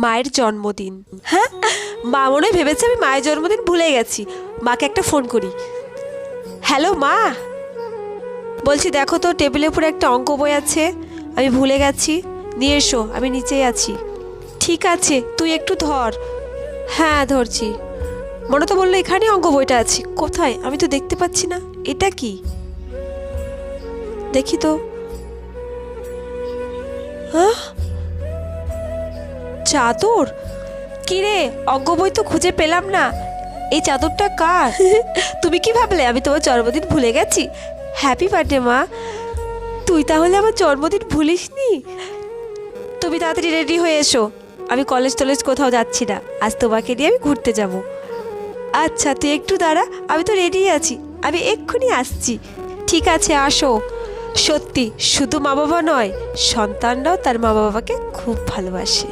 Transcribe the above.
মায়ের জন্মদিন। হ্যাঁ? মা মনে হয় ভেবেছে আমি মায়ের জন্মদিন ভুলে গেছি। মাকে একটা ফোন করি। হ্যালো মা। বলছি দেখো তো টেবিলের উপরে একটা অঙ্ক বই আছে। আমি ভুলে গেছি। নিয়ে এসো আমি নিচেই আছি। ঠিক আছে তুই একটু ধর। হ্যাঁ ধরছি। মনে তো বলল এখানে অঙ্ক বইটা আছে। কোথায়? আমি তো দেখতে পাচ্ছি না। এটা কি? দেখি তো। চাদর কিরে অঙ্ক বই তো খুঁজে পেলাম না। এই চাদরটা কার? তুমি কি ভাবলে আমি তোমার জন্মদিন ভুলে গেছি? হ্যাপি বার্থডে মা। তুই তাহলে আমার জন্মদিন ভুলিসনি? তুমি তাড়াতাড়ি রেডি হয়ে এসো। আমি কলেজ টলেজ কোথাও যাচ্ছি না। আজ তোমাকে নিয়ে আমি ঘুরতে যাব। আচ্ছা তুই একটু দাঁড়া আমি তো রেডি আছি। আমি এক্ষুনি আসছি। ঠিক আছে আসো। সত্যি শুধু মা বাবা নয় সন্তানরাও তার মা বাবাকে খুব ভালোবাসে।